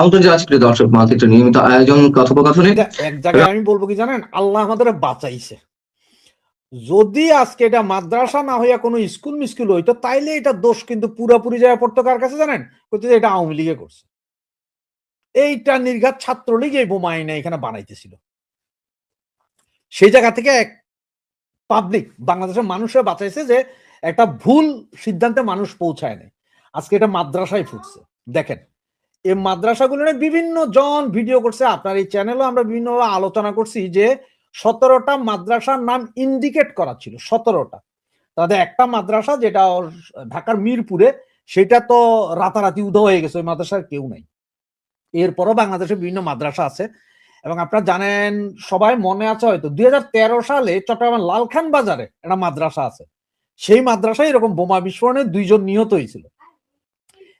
আমন্ত্রণ জানাচ্ছি, প্রিয় দর্শক নিয়মিত আয়োজন, কথোপকথনে। এক জায়গায় আমি বলব কি জানেন? আল্লাহ আমাদের বাঁচাইছে। যদি আজকে এটা মাদ্রাসা না হইয়া কোনো স্কুল মিস্কুল হইতো, তাইলে এটা দোষ কিন্তু পুরাপুরি যায় পড়তো কার কাছে জানেন? এটা আওয়ামী লীগে করছে। এইটা নির্ঘাত ছাত্রলীগ এই বোমা এখানে বানাইতেছিল। সেই জায়গা থেকে এক পাবলিক বাংলাদেশের মানুষরা বাঁচাইছে যে একটা ভুল সিদ্ধান্তে মানুষ পৌঁছায় নাই। আজকে এটা মাদ্রাসায় ফুটছে। দেখেন এই মাদ্রাসাগুলো নিয়ে বিভিন্ন জন ভিডিও করছে। আপনার এই চ্যানেলও আমরা বিভিন্ন আলোচনা করছি যে সতেরোটা মাদ্রাসার নাম ইন্ডিকেট করা ছিল, সতেরোটা। তাদের একটা মাদ্রাসা যেটা ঢাকার মিরপুরে, সেটা তো রাতারাতি উদয় হয়ে গেছে, ওই মাদ্রাসার কেউ নাই। এরপরও বাংলাদেশে বিভিন্ন মাদ্রাসা আছে। এবং আপনারা জানেন, সবাই মনে আছে হয়তো, দুই হাজার তেরো সালে চট্টগ্রামের লালখান বাজারে একটা মাদ্রাসা আছে। সেই মাদ্রাসায় এরকম বোমা বিস্ফোরণে দুইজন নিহত হয়েছিল।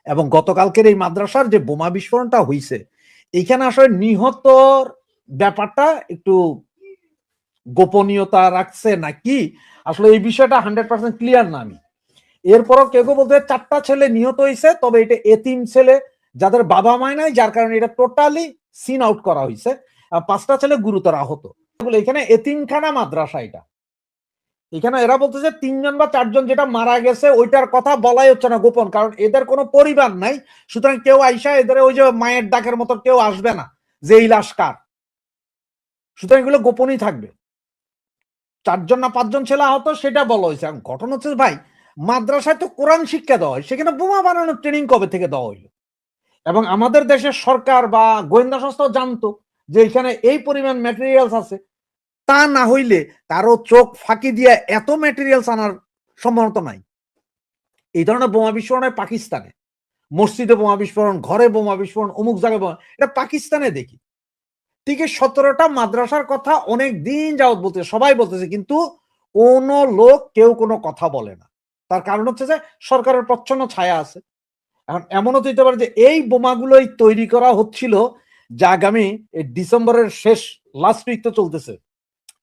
এবং গতকালকের এই মাদ্রাসার যে বোমা বিস্ফোরণটা হয়েছে এইখানে আসলে নিহতর ব্যাপারটা একটু গোপনীয়তা রাখছে নাকি? আসলে এই বিষয়টা হান্ড্রেড পার্সেন্ট ক্লিয়ার না আমি। এরপরও কেউ কেউ বলতে চারটা ছেলে নিহত হয়েছে তবে এটা এতিম ছেলে, যাদের বাবা মায় নাই, যার কারণে এটা টোটালি সিন আউট করা হয়েছে পাঁচটা ছেলে গুরুতর আহত। এখানে এতিমখানা মাদ্রাসা এটা। এখানে এরা বলতেছে তিনজন বা চারজন যেটা মারা গেছে, ওইটার কথা বলাই হচ্ছে না গোপন, কারণ এদের কোনো পরিবার নাই। সুতরাং কেউ আইসা এদের ওই যে মায়ের ডাকের মতো কেউ আসবে না, যে এই কার। সুতরাং এগুলো গোপনই থাকবে। চারজন না পাঁচজন ছেলে আহত, সেটা বলা হয়েছে। ঘটনা হচ্ছে ভাই, মাদ্রাসায় তো কোরআন শিক্ষা দেওয়া হয়, সেখানে বোমা বানানোর ট্রেনিং কবে থেকে দেওয়া হইল? এবং আমাদের দেশের সরকার বা গোয়েন্দা সংস্থাও জানতো যে এখানে এই পরিমাণ ম্যাটেরিয়ালস আছে। তা না হইলে কারও চোখ ফাঁকি দিয়ে এত ম্যাটেরিয়ালস আনার সম্ভাবনা নাই। এই ধরনের বোমা বিস্ফোরণ হয় পাকিস্তানে। মসজিদে বোমা বিস্ফোরণ, ঘরে বোমা বিস্ফোরণ, অমুক জায়গায় বোমা, এটা পাকিস্তানে দেখি। ঠিক সতেরোটা মাদ্রাসার কথা অনেক দিন যাবত বলতে সবাই বলতেছে, কিন্তু কোন লোক কেউ কোনো কথা বলে না। তার কারণ হচ্ছে যে সরকারের প্রচ্ছন্ন ছায়া আছে। এখন এমনও তো পারে যে এই বোমাগুলোই তৈরি করা হচ্ছিল যা আগামী ডিসেম্বরের শেষ লাস্ট উইক তো চলতেছে।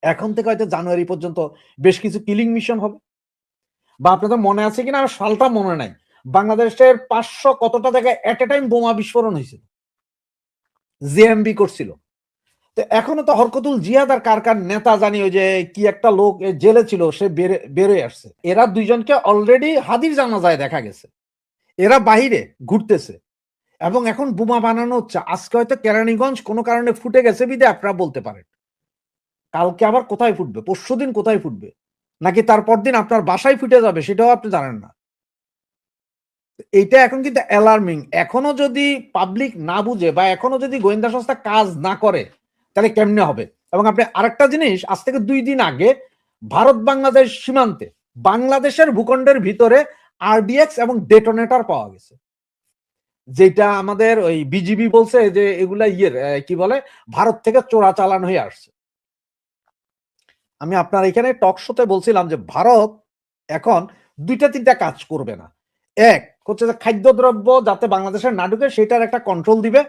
এখন থেকে হয়তো জানুয়ারি পর্যন্ত বেশ কিছু কিলিং মিশন হবে। বা আপনাদের মনে আছে কিনা? আমার সালটা মনে নাই। বাংলাদেশের পাঁচশো কতটা জায়গায় এট এ টাইম বোমা বিস্ফোরণ হয়েছিল? জেএমবি করছিল। তো এখনও তো হরকতুল জিয়াদ আর কার কার নেতা জানি ওই যে কি একটা লোক জেলে ছিল, সে বেরে- বেরোয় আসছে। এরা দুইজনকে অলরেডি হাদির জানাজায় দেখা গেছে। এরা বাহিরে ঘুরতেছে। এবং এখন বোমা বানানো হচ্ছে। আজকে হয়তো কেরানীগঞ্জ কোনো কারণে ফুটে গেছে বিদে, আপনারা বলতে পারেন। কালকে আবার কোথায় ফুটবে? পরশু দিন কোথায় ফুটবে? নাকি তারপর দিন আপনার বাসায় ফুটে যাবে? সেটাও আপনি জানেন না। এইটা এখন কিন্তু অ্যালার্মিং এখনও যদি পাবলিক না বুঝে বা এখনও যদি গোয়েন্দা সংস্থা কাজ না করে, তাহলে কেমনে হবে? এবং আপনি আরেকটা জিনিস, আজ থেকে দুই দিন আগে ভারত বাংলাদেশ সীমান্তে বাংলাদেশের ভূখণ্ডের ভিতরে আরডিএক্স এবং ডেটোনেটর পাওয়া গেছে। যেটা আমাদের ওই বিজিবি বলছে যে এগুলা ইয়ের কি বলে? ভারত থেকে চোরা চালান হয়ে আসছে। আমি আপনার এখানে টক শোতে বলছিলাম যে ভারত এখন দুইটা তিনটা কাজ করবে না। এক হচ্ছে যে খাদ্যদ্রব্য যাতে বাংলাদেশের না ঢুকে, সেটার একটা কন্ট্রোল দিবে।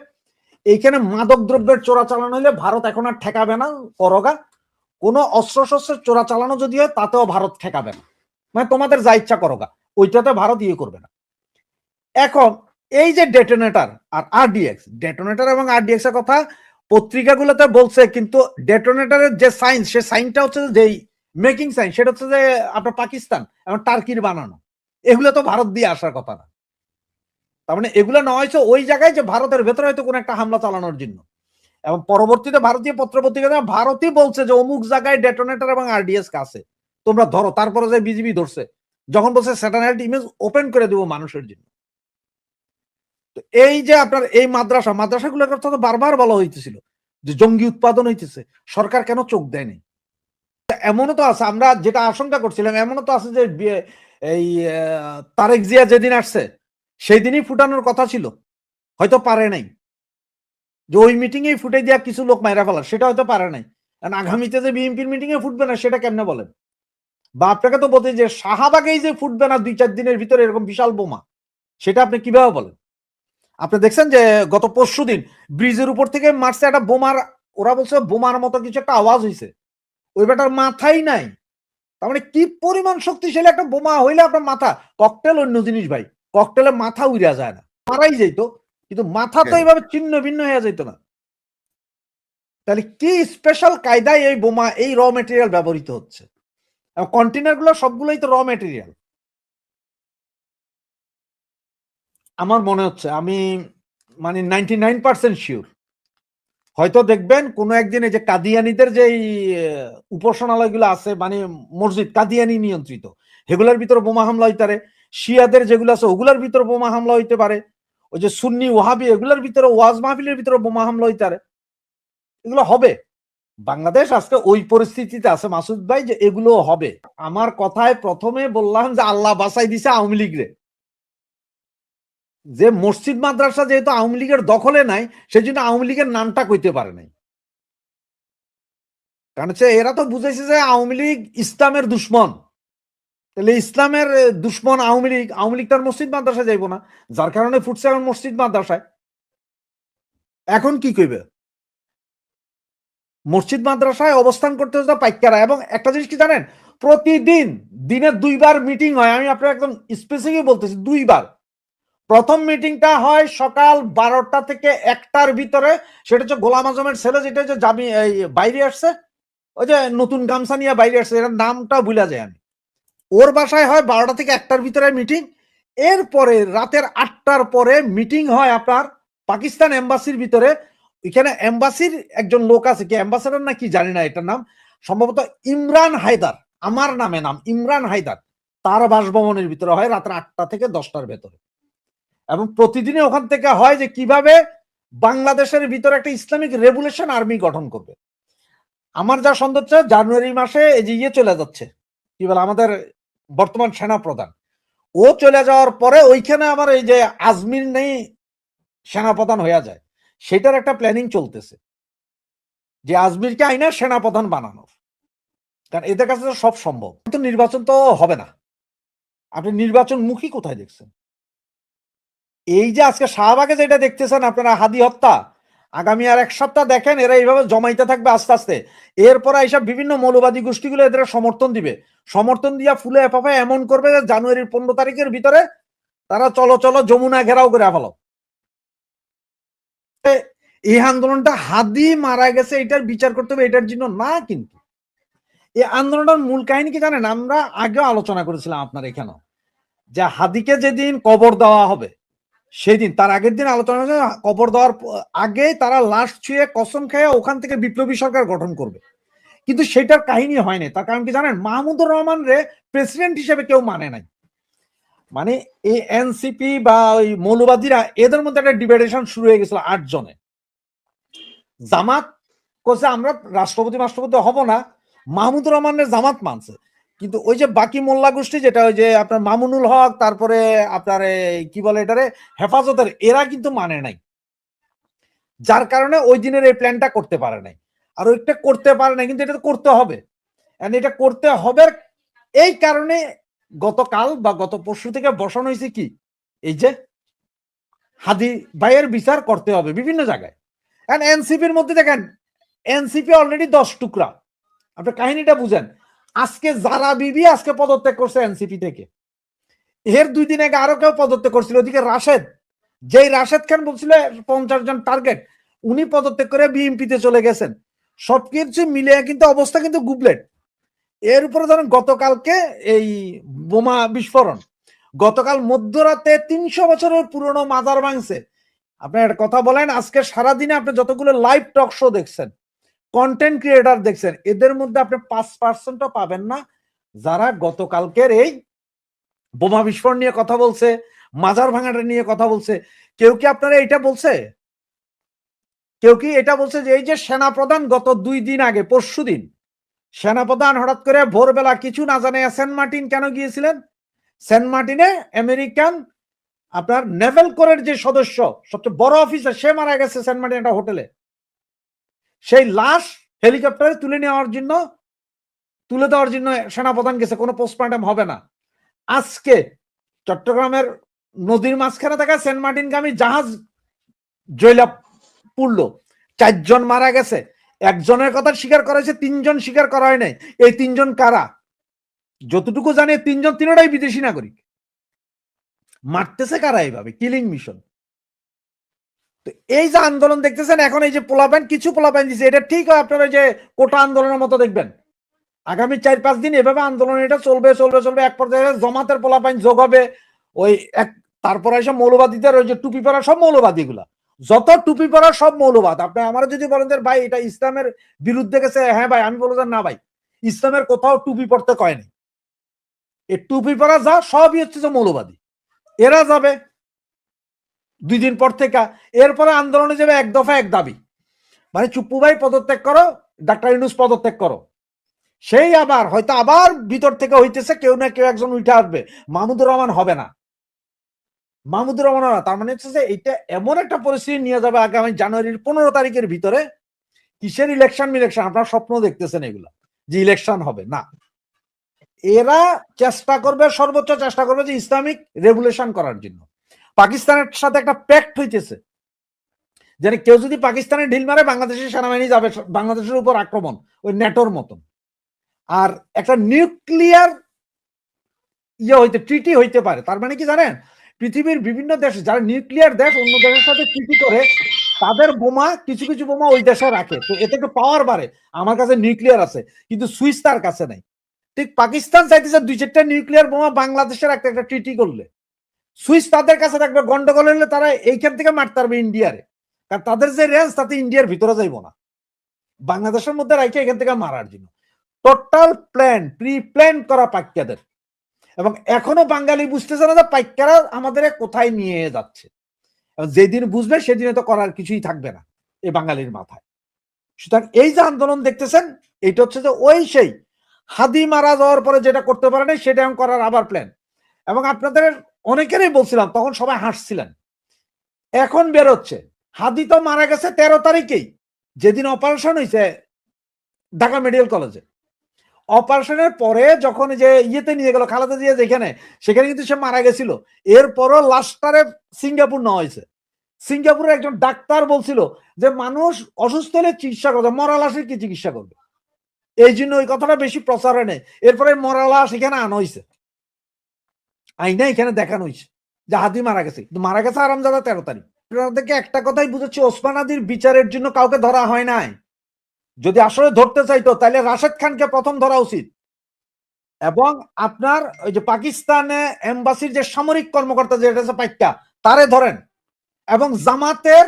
এইখানে মাদক দ্রব্যের চোরা চালানো হলে ভারত এখন আর ঠেকাবে না করগা কোনো অস্ত্র শস্ত্রের চোরা চালানো যদি হয়, তাতেও ভারত ঠেকাবে না। মানে তোমাদের যা ইচ্ছা করোগা, ওইটাতে ভারত ইয়ে করবে না। এখন এই যে ডেটোনেটার আর আরডিএক্স ডেটোনেটার এবং আরডিএক্স এর কথা পত্রিকাগুলোতে বলছে, কিন্তু ডেটোনেটরের যে সাইন্স সে সাইনটা হচ্ছে যে মেকিং সাইন সেটা হচ্ছে যে আপনার পাকিস্তান এবং টার্কির বানানো। এগুলো তো ভারত দিয়ে আসার কথা না। তার মানে এগুলো নেওয়া হয়েছে ওই জায়গায় যে ভারতের ভেতরে হয়তো কোনো একটা হামলা চালানোর জন্য। এবং পরবর্তীতে ভারতীয় পত্র পত্রিকা ভারতই বলছে যে অমুক জায়গায় ডেটোনেটার এবং আরডিএস কাছে তোমরা ধরো, তারপরে যে বিজিবি ধরছে, যখন বলছে স্যাটেলাইট ইমেজ ওপেন করে দেবো মানুষের জন্য। তো এই যে আপনার এই মাদ্রাসা, মাদ্রাসাগুলোর কথা তো বারবার বলা হইতেছিল যে জঙ্গি উৎপাদন হইতেছে, সরকার কেন চোখ দেয়নি এমনও তো আছে, আমরা যেটা আশঙ্কা করছিলাম, এমনও তো আছে যে এই তারেক জিয়া যেদিন আসছে সেই দিনই ফুটানোর কথা ছিল, হয়তো পারে নাই। যে ওই মিটিং এ ফুটে দিয়া কিছু লোক মাইরা ফেলার, সেটা হয়তো পারে নাই। কারণ আগামীতে যে বিএনপির মিটিং এ ফুটবে না, সেটা কেমনে বলেন? বা আপনাকে তো বলতে যে শাহাবাগেই যে ফুটবে না দুই চার দিনের ভিতরে এরকম বিশাল বোমা, সেটা আপনি কীভাবে বলেন? আপনি দেখছেন যে গত পরশু দিন ব্রিজের উপর থেকে মারছে একটা বোমার ওরা বলছে বোমার মতো কিছু একটা আওয়াজ হয়েছে ওই বেটার মাথাই নাই। তার মানে কি পরিমাণ শক্তিশালী একটা বোমা হইলে আপনার মাথা? ককটেল অন্য জিনিস ভাই। ককটেলে মাথা উড়িয়া যায় না। মারাই যাইতো কিন্তু মাথা তো। এইভাবে ছিন্ন ভিন্ন হয়ে যেত না। তাহলে কি স্পেশাল কায়দায় এই বোমা এই র মেটেরিয়াল ব্যবহৃত হচ্ছে? কন্টেনারগুলো সবগুলোই তো র মেটেরিয়াল আমার মনে হচ্ছে, আমি মানে নাইনটি নাইন পার্সেন্ট শিওর হয়তো দেখবেন কোনো একদিন এই যে কাদিয়ানিদের যে উপাসনালয়গুলো আছে মানে মসজিদ কাদিয়ানি নিয়ন্ত্রিত, সেগুলোর ভিতরে বোমা হামলা হইতে পারে, শিয়াদের যেগুলো আছে, ওগুলার ভিতরে বোমা হামলা হইতে পারে, ওই যে সুন্নি ওহাবি এগুলোর ভিতরে ওয়াজ মাহফিলের ভিতরে বোমা হামলা হইতে পারে, এগুলো হবে। বাংলাদেশ আজকে ওই পরিস্থিতিতে আছে, মাসুদ ভাই, যে এগুলো হবে। আমার কথায় প্রথমে বললাম যে আল্লাহ বাসাই দিছে আওয়ামী লীগরে। যে মসজিদ মাদ্রাসা যেহেতু আওয়ামী লীগের দখলে নাই সেই জন্য আওয়ামী লীগের নামটা কইতে পারে নাই। কারণ হচ্ছে এরা তো বুঝেছে যে আওয়ামী লীগ ইসলামের দুশ্মন। তাহলে ইসলামের দুশ্মন আওয়ামী লীগ আওয়ামী লীগ তার মসজিদ মাদ্রাসা যাইবো না। যার কারণে ফুটছে এখন মসজিদ মাদ্রাসায়। এখন কি কইবে? মসজিদ মাদ্রাসায় অবস্থান করতে হচ্ছে পাইকারা এবং একটা জিনিস কি জানেন? প্রতিদিন দিনে দুইবার মিটিং হয়। আমি আপনার একদম স্পেসিফিক বলতেছি, দুইবার। প্রথম মিটিংটা হয় সকাল বারোটা থেকে একটার ভিতরে। সেটা হচ্ছে গোলাম আজমের ছেলে, যেটা হচ্ছে জামি বাইরে আসছে। ওই যে নতুন গামছা নিয়ে বাইরে আসছে এটার নামটা ভুলা যায় আমি। ওর বাসায় হয় বারোটা থেকে একটার ভিতরে মিটিং এরপরে রাতের আটটার পরে মিটিং হয় আপনার পাকিস্তান এম্বাসির ভিতরে। এখানে এম্বাসির একজন লোক আছে, কি অ্যাম্বাসেডর না কি জানি না এটার নাম। সম্ভবত ইমরান হায়দার, আমার নামে নাম, ইমরান হায়দার। তার বাসভবনের ভিতরে হয় রাত্র আটটা থেকে দশটার ভেতরে। এবং প্রতিদিনে ওখান থেকে হয় যে কীভাবে বাংলাদেশের ভিতরে একটা ইসলামিক রেভুলেশন আর্মি গঠন করবে। আমার যা সন্দেহ হচ্ছে, জানুয়ারি মাসে এই যে ইয়ে চলে যাচ্ছে, কি বলে, আমাদের বর্তমান সেনা প্রধান ও চলে যাওয়ার পরে ওইখানে আমার এই যে আজমির নেই সেনাপ্রধান হয়ে যায়। সেটার একটা প্ল্যানিং চলতেছে। যে আজমিরকে আইনা সেনাপ্রধান বানানোর। কারণ এদের কাছে তো সব সম্ভব। কিন্তু নির্বাচন তো হবে না। আপনি নির্বাচন মুখী কোথায় দেখছেন? এই যে আজকে শাহবাগে যেটা দেখতেছেন আপনারা হাদি হত্যা, আগামী আর এক সপ্তাহ দেখেন এরা এইভাবে জমাইতে থাকবে আস্তে আস্তে। এরপর এইসব বিভিন্ন মৌলবাদী গোষ্ঠীগুলো এদের সমর্থন দিবে। সমর্থন দিয়া ফুলে এপাফে এমন করবে যে জানুয়ারির পনেরো তারিখের ভিতরে তারা চলো চলো যমুনা ঘেরাও করে ফেলো। এই আন্দোলনটা হাদি মারা গেছে, এটার বিচার করতে হবে, এটার জন্য না কিন্তু। এই আন্দোলনটার মূল কাহিনী কি জানেন? আমরা আগেও আলোচনা করেছিলাম আপনার এখানেও। যে হাদিকে যেদিন কবর দেওয়া হবে সেদিন তার আগের দিন আলোচনা হয়েছে, কবর দেওয়ার আগে তারা লাশ ছুঁয়ে কসম খেয়ে ওখান থেকে বিপ্লবী সরকার গঠন করবে। কিন্তু সেটার কাহিনী হয়নি। তার কারণ কি জানেন? মাহমুদুর রহমান রে প্রেসিডেন্ট হিসেবে কেউ মানে নাই। মানে এই এনসিপি বা ওই মৌলবাদীরা এদের মধ্যে একটা ডিবেটেশন শুরু হয়ে গেছিল আট জনে। জামাত কোসে আমরা রাষ্ট্রপতি রাষ্ট্রপতি হব না। মাহমুদুর রহমানের জামাত মানছে। কিন্তু ওই যে বাকি মোল্লা গোষ্ঠী যেটা, ওই যে আপনার মামুনুল হক, তারপরে আপনার কি বলে এটারে, হেফাজতের, এরা কিন্তু মানে নাই। যার কারণে ওই দিনের এই প্ল্যানটা করতে পারে নাই। আর ওইটা করতে পারে নাই, কিন্তু এটা তো করতে হবে। এটা করতে হবে এই কারণে গতকাল বা গত পরশু থেকে বসানো হয়েছে কি? এই যে হাদি ভাইয়ের বিচার করতে হবে বিভিন্ন জায়গায়। এনসিপির মধ্যে দেখেন এনসিপি অলরেডি দশ টুকরা। আপনি কাহিনীটা বুঝেন। আজকে যারা বিবি আজকে পদত্যাগ করছে এনসিপি থেকে। এর দুই দিন আগে আরও কেউ পদত্যাগ করছিল, ওদিকে রাশেদ। যেই রাশেদ খান বলছিল, পঞ্চাশ জন টার্গেট উনি পদত্যাগ করে বিএনপিতে চলে গেছেন। সবকিছু মিলে কিন্তু অবস্থা কিন্তু গুবলেট। এর উপরে ধরেন গতকালকে এই বোমা বিস্ফোরণ। গতকাল মধ্যরাতে তিনশো বছরের পুরনো মাজার ভাঙছে। আপনি একটা কথা বলেন, আজকে সারাদিনে আপনি যতগুলো লাইভ টক শো দেখছেন কন্টেন্ট ক্রিয়েটার দেখছেন, এদের মধ্যে আপনি পাঁচ পার্সেন্টও পাবেন না। যারা গতকালকের এই বোমা বিস্ফোরণ নিয়ে কথা বলছে, মাজার ভাঙাটা নিয়ে কথা বলছে, কেউ কি আপনারা এটা বলছে? কেউ কি এটা বলছে যে এই যে সেনাপ্রধান গত দুই দিন আগে, পরশু দিন, সেনাপ্রধান হঠাৎ করে ভোরবেলা কিছু না জানে সেন্ট মার্টিন কেন গিয়েছিলেন? সেন্ট মার্টিনে আমেরিকান আপনার নেভেল কোরের যে সদস্য, সবচেয়ে বড় অফিসার, সে মারা গেছে সেন্ট মার্টিন একটা হোটেলে। সেই লাশ হেলিকপ্টারে তুলে নেওয়ার জন্য, তুলে দেওয়ার জন্য সেনাপ্রধান গেছে, কোনো পোস্টমর্টম হবে না। আজকে চট্টগ্রামের নদীর মাঝখানে থাকা সেন্ট মার্টিনগামী জাহাজ জৈলা পুড়লো। চারজন মারা গেছে। একজনের কথা স্বীকার করা হয়েছে, তিনজন স্বীকার করা হয় নাই। এই তিনজন কারা? যতটুকু জানি, তিনজন তিনটাই বিদেশি নাগরিক। মারতেছে কারা এইভাবে কিলিং মিশন তো এই যে আন্দোলন দেখতেছেন, এখন এই যে পোলাপাইন কিছু পোলাপাইন দিছে, এটা ঠিক হয় আপনারা যে কোটা আন্দোলনের মতো দেখবেন? আগামী চার পাঁচ দিন এভাবে আন্দোলন এটা চলবে চলবে চলবে, এক পর্যায়ে জমাতের পোলাপাইন যোগ হবে, ওই এক তারপরে এসব মৌলবাদীদের ওই যে টুপি পরা সব মৌলবাদী গুলা যত টুপি পরা সব মৌলবাদ। আপনি আমার যদি বলেন যে ভাই, এটা ইসলামের বিরুদ্ধে গেছে হ্যাঁ ভাই, আমি বলব না ভাই, ইসলামের কোথাও টুপি পড়তে কয়নি এই টুপি পরা যা, সবই হচ্ছে যে মৌলবাদী। এরা যাবে দুই দিন পর থেকে। এরপরে আন্দোলনে যাবে এক দফা এক দাবি। মানে চুপ্পু ভাই পদত্যাগ করো, ডাক্তার ইনুস পদত্যাগ করো। সেই আবার, হয়তো আবার ভিতর থেকে হইতেছে, কেউ না কেউ একজন উঠে আসবে। মাহমুদুর রহমান হবে না। মাহমুদুর রহমান না। তার মানে হচ্ছে যে এটা এমন একটা পরিস্থিতি নিয়ে যাবে আগামী জানুয়ারির পনেরো তারিখের ভিতরে। কিসের ইলেকশন ইলেকশন আপনার স্বপ্ন দেখতেছেন এগুলা, যে ইলেকশন হবে। না। এরা চেষ্টা করবে, সর্বোচ্চ চেষ্টা করবে যে ইসলামিক রেগুলেশন করার জন্য। পাকিস্তানের সাথে একটা প্যাক্ট হইতেছে। যেন কেউ যদি পাকিস্তানে ঢিল মারে, বাংলাদেশের সেনাবাহিনী যাবে, বাংলাদেশের উপর আক্রমণ, ওই নেটোর মতন। আর একটা নিউক্লিয়ার ইয়ে হইতে ট্রিটি হইতে পারে। তার মানে কি জানেন? পৃথিবীর বিভিন্ন দেশ, যারা নিউক্লিয়ার দেশ, অন্য দেশের সাথে ট্রিটি করে, তাদের বোমা, কিছু কিছু বোমা ওই দেশে রাখে। তো এতে একটু পাওয়ার বাড়ে। আমার কাছে নিউক্লিয়ার আছে, কিন্তু সুইস তার কাছে নাই। ঠিক পাকিস্তান চাইতেছে দুই চারটা নিউক্লিয়ার বোমা বাংলাদেশের একটা একটা ট্রিটি করলে। সুইচ তাদের কাছে থাকবে, গন্ডগোল হলে তারা এইখান থেকে মারতে পারবে ইন্ডিয়ারে। কারণ তাদের যে রেঞ্জ তাতে ইন্ডিয়ার ভিতরে যাইব না। বাংলাদেশের মধ্যে রাখে এখান থেকে মারার জন্য। টোটাল প্ল্যান প্রি প্ল্যান করা পাক্যাদের এবং এখনও বাঙালি বুঝতেছে না যে পাইকারা আমাদের কোথায় নিয়ে যাচ্ছে। যেদিন বুঝবে, সেদিনে তো করার কিছুই থাকবে না এই বাঙালির মাথায়। সুতরাং এই যে আন্দোলন দেখতেছেন, এটা হচ্ছে যে ওই সেই হাদি মারা যাওয়ার পরে যেটা করতে পারে না সেটা এখন করার আবার প্ল্যান এবং আপনাদের অনেকেরই বলছিলাম, তখন সবাই হাসছিলেন। এখন বেরোচ্ছে হাদি তো মারা গেছে তেরো তারিখেই। যেদিন অপারেশন হয়েছে ঢাকা মেডিকেল কলেজে। অপারেশনের পরে যখন যে ইয়েতে নিয়ে গেল, খালাদা দিয়ে যেখানে, সেখানে কিন্তু সে মারা গেছিল। এরপরও লাস্টারে সিঙ্গাপুর নেওয়া হয়েছে। সিঙ্গাপুরের একজন ডাক্তার বলছিল যে, মানুষ অসুস্থ হলে চিকিৎসা করবে মরা লাশের কি চিকিৎসা করবে? এই জন্য ওই কথাটা বেশি প্রচার নাই। এরপরে মরা লাশ এখানে আনা হয়েছে আইনা এখানে দেখানো হয়েছে। যে হাতি মারা গেছে। মারা গেছে আরামজাদা তেরো তারিখ। একটা কথাই বুঝেছি ওসমান আদির বিচারের জন্য কাউকে ধরা হয় নাই। যদি আসলে ধরতে চাইতো, তাহলে রাশেদ খানকে প্রথম ধরা উচিত। এবং আপনার ওই যে পাকিস্তানে এম্বাসির যে সামরিক কর্মকর্তা যেটা আছে পাইকা তারে ধরেন। এবং জামাতের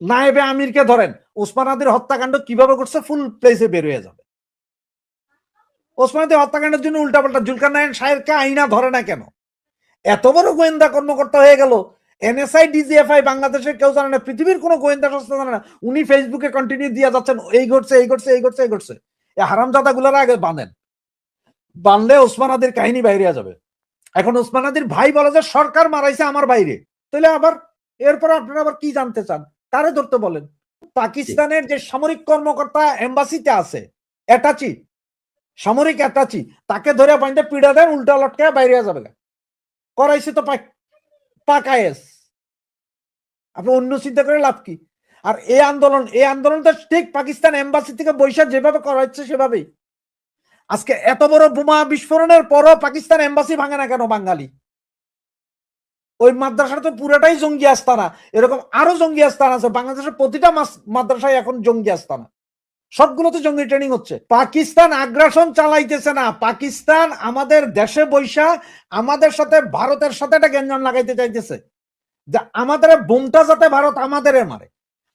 নায়েবে আমিরকে ধরেন। ওসমান আদির হত্যাকাণ্ড কীভাবে করছে ফুল প্লেসে বের হয়ে যাবে। ওসমান আদির হত্যাকাণ্ডের জন্য উল্টাপাল্টা জুলকার নারায়ণ সাহেবকে আইনা ধরে না কেন? এত বড় গোয়েন্দা কর্মকর্তা হয়ে গেল। এনএসআই, ডিজিএফআই, বাংলাদেশের কেউ জানে না, পৃথিবীর কোনো গোয়েন্দা সংস্থা জানে না। উনি ফেসবুকে কন্টিনিউ দিয়ে যাচ্ছেন, এই ঘটছে এই ঘটছে এই ঘটছে এই ঘটছে। এই হারামজাদা গুলার আগে বাঁধেন বানলে ওসমান আদির কাহিনী বাইরে যাবে। এখন ওসমান আদির ভাই বলে যে, সরকার মারাইছে আমার বাইরে। তাহলে আবার এরপর আপনারা আবার কি জানতে চান? তারে ধরতে বলেন? পাকিস্তানের যে সামরিক কর্মকর্তা এম্বাসিতে আছে, অ্যাটাচি সামরিক অ্যাটাচি, তাকে ধরে বাইন্দে পিড়া দেন, উল্টা লটকে বাইরে যাবে করাইছে তো পাক আপনি অন্য চিন্তা করে লাভ কি? আর এই আন্দোলন, এই আন্দোলনটা ঠিক পাকিস্তান এম্বাসি থেকে বৈশাখ যেভাবে করা হচ্ছে সেভাবেই। আজকে এত বড় বোমা বিস্ফোরণের পরও পাকিস্তান এম্বাসি ভাঙে না কেন বাঙালি? ওই মাদ্রাসাটা তো পুরোটাই জঙ্গি আস্তানা। এরকম আরও জঙ্গি আস্তানা আছে। বাংলাদেশের প্রতিটা মাদ্রাসায় এখন জঙ্গি আস্তানা। সবগুলোতে জঙ্গি ট্রেনিং হচ্ছে। পাকিস্তান আগ্রাসন চালাইতেছে না। পাকিস্তান আমাদের দেশে বৈশা আমাদের সাথে ভারতের সাথে একটা গ্যাঞ্জাম লাগাইতে চাইতেছে। যে আমাদের বোমটা যাতে ভারত আমাদের মারে।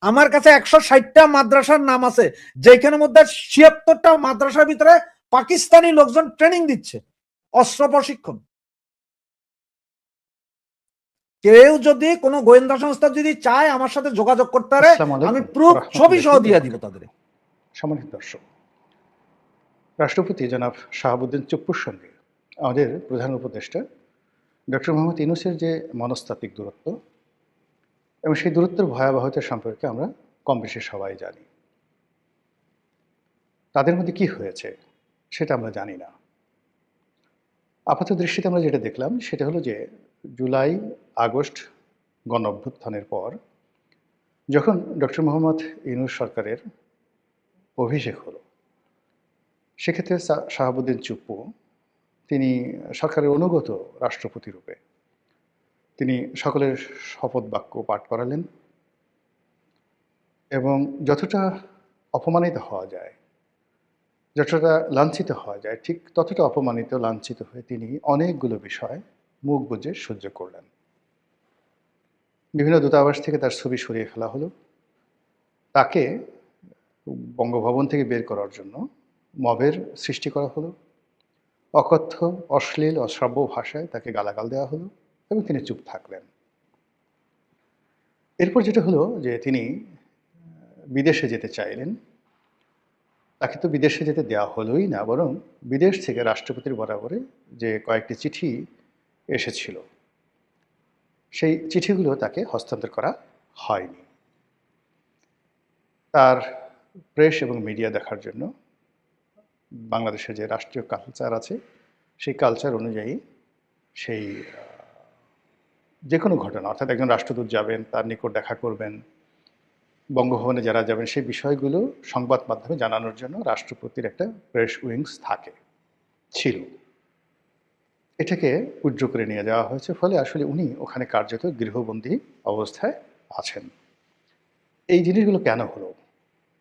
আমার কাছে একশো ষাটটা মাদ্রাসার নাম আছে যেখানের মধ্যে ছিয়াত্তরটা মাদ্রাসার ভিতরে পাকিস্তানি লোকজন ট্রেনিং দিচ্ছে অস্ত্র প্রশিক্ষণ। কেউ যদি কোনো গোয়েন্দা সংস্থা যদি চায় আমার সাথে যোগাযোগ করতে পারে আমি প্রুফ ছবি সহ দিয়ে দিব তাদের সম্মানিত দর্শক, রাষ্ট্রপতি জনাব শাহাবুদ্দিন চুপ্পুর সঙ্গে আমাদের প্রধান উপদেষ্টা ডক্টর মোহাম্মদ ইনুসের যে মনস্তাত্ত্বিক দূরত্ব এবং সেই দূরত্বের ভয়াবহতা সম্পর্কে আমরা কম বেশি সবাই জানি। তাদের মধ্যে কি হয়েছে সেটা আমরা জানি না। আপাত দৃষ্টিতে আমরা যেটা দেখলাম সেটা হলো যে জুলাই, আগস্ট গণ অভ্যুত্থানের পর যখন ডক্টর মোহাম্মদ ইনুস সরকারের অভিষেক হলো। সেক্ষেত্রে শাহাবুদ্দিন চুপ্পু, তিনি সরকারের অনুগত রাষ্ট্রপতি রূপে তিনি সকলের শপথ বাক্য পাঠ করালেন এবং যতটা অপমানিত হওয়া যায়, যতটা লাঞ্ছিত হওয়া যায়, ঠিক ততটা অপমানিত, লাঞ্ছিত হয়ে তিনি অনেকগুলো বিষয় মুখ বুঝে সহ্য করলেন। বিভিন্ন দূতাবাস থেকে তার ছবি সরিয়ে ফেলা হলো। তাকে বঙ্গভবন থেকে বের করার জন্য মবের সৃষ্টি করা হলো। অকথ্য, অশ্লীল, অশ্রাব্য ভাষায় তাকে গালাগাল দেওয়া হলো এবং তিনি চুপ থাকলেন। এরপর যেটা হলো যে তিনি বিদেশে যেতে চাইলেন। তাকে তো বিদেশে যেতে দেওয়া হলোই না, বরং বিদেশ থেকে রাষ্ট্রপতির বরাবরে যে কয়েকটি চিঠি এসেছিল, সেই চিঠিগুলো তাকে হস্তান্তর করা হয়নি। তার প্রেস এবং মিডিয়া দেখার জন্য বাংলাদেশের যে রাষ্ট্রীয় কালচার আছে, সেই কালচার অনুযায়ী সেই যে কোনো ঘটনা, অর্থাৎ একজন রাষ্ট্রদূত যাবেন, তার নিকট দেখা করবেন, বঙ্গভবনে যারা যাবেন, সেই বিষয়গুলো সংবাদ মাধ্যমে জানানোর জন্য রাষ্ট্রপতির একটা প্রেস উইংস থাকে, ছিল। এটাকে উজ্জ্ব করে নিয়ে যাওয়া হয়েছে, ফলে আসলে উনি ওখানে কার্যত গৃহবন্দী অবস্থায় আছেন। এই জিনিসগুলো কেন হলো?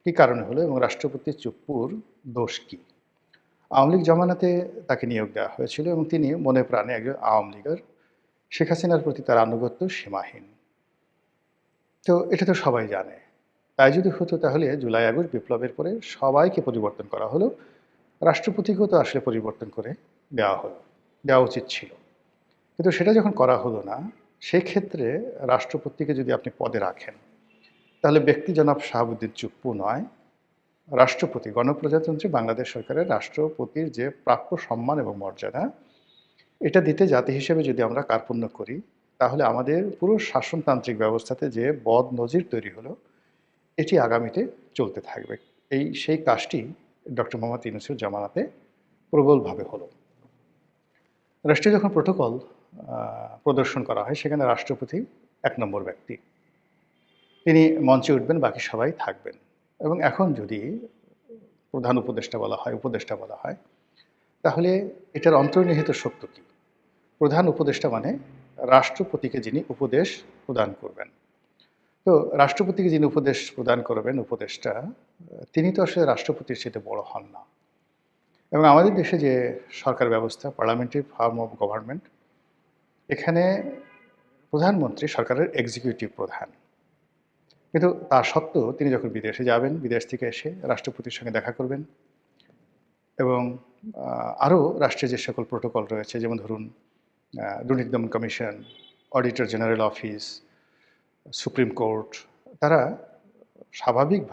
কী কারণে হলো এবং রাষ্ট্রপতি চুপ্পুর দোষ কী? আওয়ামী লীগ জমানাতে তাকে নিয়োগ দেওয়া হয়েছিল এবং তিনি মনে প্রাণে একজন আওয়ামী লীগের শেখ হাসিনার প্রতি তার আনুগত্য সীমাহীন। তো এটা তো সবাই জানে। তাই যদি হতো তাহলে জুলাই, আগস্ট বিপ্লবের পরে সবাইকে পরিবর্তন করা হলো। রাষ্ট্রপতিকেও তো আসলে পরিবর্তন করে দেওয়া হলো, দেওয়া উচিত ছিল। কিন্তু সেটা যখন করা হলো না, সেক্ষেত্রে রাষ্ট্রপতিকে যদি আপনি পদে রাখেন তাহলে ব্যক্তি জনাব শাহাবুদ্দিন চুপ্পু নয়, রাষ্ট্রপতি, গণপ্রজাতন্ত্রী, বাংলাদেশ সরকারের রাষ্ট্রপতির যে প্রাপ্য সম্মান এবং মর্যাদা, এটা দিতে জাতি হিসেবে যদি আমরা কার্পণ্য করি, তাহলে আমাদের পুরো শাসনতান্ত্রিক ব্যবস্থাতে যে বদ নজির তৈরি হলো, এটি আগামীতে চলতে থাকবে। এই সেই কাজটি ডক্টর মোহাম্মদ ইউনুসের জামানাতে প্রবলভাবে হলো। রাষ্ট্রীয় যখন প্রোটোকল প্রদর্শন করা হয়, সেখানে রাষ্ট্রপতি এক নম্বর ব্যক্তি। তিনি মঞ্চে উঠবেন, বাকি সবাই থাকবেন। এবং এখন যদি প্রধান উপদেষ্টা বলা হয়, উপদেষ্টা বলা হয়, তাহলে এটার অন্তর্নিহিত সত্য কী? প্রধান উপদেষ্টা মানে রাষ্ট্রপতিকে যিনি উপদেশ প্রদান করবেন। তো রাষ্ট্রপতিকে যিনি উপদেশ প্রদান করবেন, উপদেষ্টা, তিনি তো আসলে রাষ্ট্রপতির সাথে বড় হন না। এবং আমাদের দেশে যে সরকার ব্যবস্থা, পার্লামেন্টারি ফার্ম অফ গভর্নমেন্ট, এখানে প্রধানমন্ত্রী সরকারের এক্সিকিউটিভ প্রধান। কিন্তু তা সত্ত্বেও তিনি যখন বিদেশে যাবেন, বিদেশ থেকে এসে রাষ্ট্রপতির সঙ্গে দেখা করবেন এবং আরও রাষ্ট্রে যে সকল প্রোটোকল রয়েছে, যেমন ধরুন দুর্নীতি দমন commission, auditor general office, supreme court, তারা স্বাভাবিক